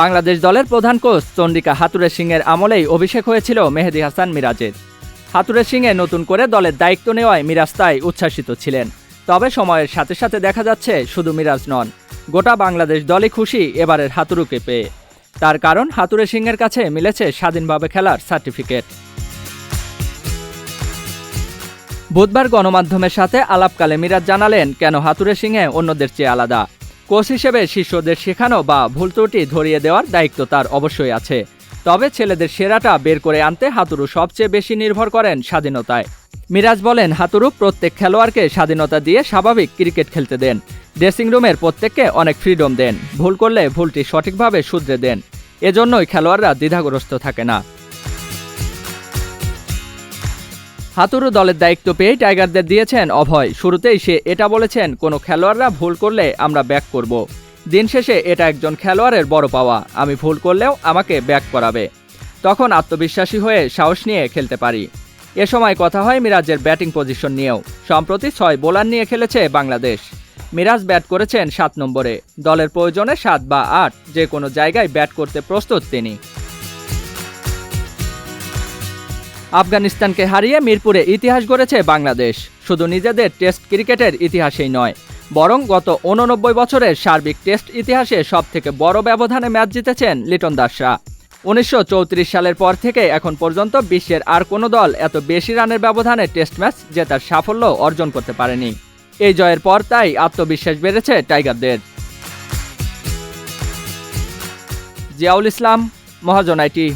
বাংলাদেশ দলের প্রধান কোচ চন্ডিকা হাতুরে সিংয়ের আমলেই অভিষেক হয়েছিল মেহেদি হাসান মিরাজের। হাতুরে সিংয়ে নতুন করে দলের দায়িত্ব নেওয়ায় মিরাজ তাই উচ্ছ্বাসিত ছিলেন। তবে সময়ের সাথে সাথে দেখা যাচ্ছে শুধু মিরাজ নন, গোটা বাংলাদেশ দলই খুশি এবারের হাতুরুকে পেয়ে। তার কারণ হাতুরে সিংয়ের কাছে মিলেছে স্বাধীনভাবে খেলার সার্টিফিকেট। বুধবার গণমাধ্যমের সাথে আলাপকালে মিরাজ জানালেন, কেন হাতুরে সিংহে অন্যদের চেয়ে আলাদা? কোচ হিসেবে শিষ্যদের শেখানো বা ভুল ত্রুটি ধরিয়ে দেওয়ার দায়িত্ব তার অবশ্যই আছে। তবে ছেলেদের সেরাটা বের করে আনতে হাতুরু সবচেয়ে বেশি নির্ভর করেন স্বাধীনতায়। মিরাজ বলেন, হাতুরু প্রত্যেক খেলোয়াড়কে স্বাধীনতা দিয়ে স্বাভাবিক ক্রিকেট খেলতে দেন। ড্রেসিং রুমের প্রত্যেককে অনেক ফ্রিডম দেন। ভুল করলে ভুলটি সঠিকভাবে শুধরে দেন। এজন্যই খেলোয়াড়রা দ্বিধাগ্রস্ত থাকে না। হাতুরু দলের দায়িত্ব পেয়ে টাইগারদের দিয়েছেন অভয়। শুরুতেই সে এটা বলেছেন, কোনো খেলোয়াড়রা ভুল করলে আমরা ব্যাক করব। দিন শেষে এটা একজন খেলোয়াড়ের বড় পাওয়া। আমি ভুল করলেও আমাকে ব্যাক করাবে। তখন আত্মবিশ্বাসী হয়ে সাহস নিয়ে খেলতে পারি। এ সময় কথা হয় মিরাজের ব্যাটিং পজিশন নিয়েও। সম্প্রতি ছয় বোলার নিয়ে খেলেছে বাংলাদেশ। মিরাজ ব্যাট করেছেন সাত নম্বরে। দলের প্রয়োজনে সাত বা আট যে কোনো জায়গায় ব্যাট করতে প্রস্তুত তিনি। আফগানিস্তানকে হারিয়ে মিরপুরে ইতিহাস গড়েছে বাংলাদেশ। শুধু নিজেদের টেস্ট ক্রিকেটের ইতিহাসেই নয়, বরং গত উননব্বই বছরের সার্বিক টেস্ট ইতিহাসে সবথেকে বড় ব্যবধানে ম্যাচ জিতেছেন লিটন দাসরা। উনিশশো চৌত্রিশ সালের পর থেকে এখন পর্যন্ত বিশ্বের আর কোনো দল এত বেশি রানের ব্যবধানে টেস্ট ম্যাচ জেতার সাফল্য অর্জন করতে পারেনি। এই জয়ের পর তাই আত্মবিশ্বাস বেড়েছে টাইগারদের। জিয়াউল ইসলাম, মহাজন আইটি।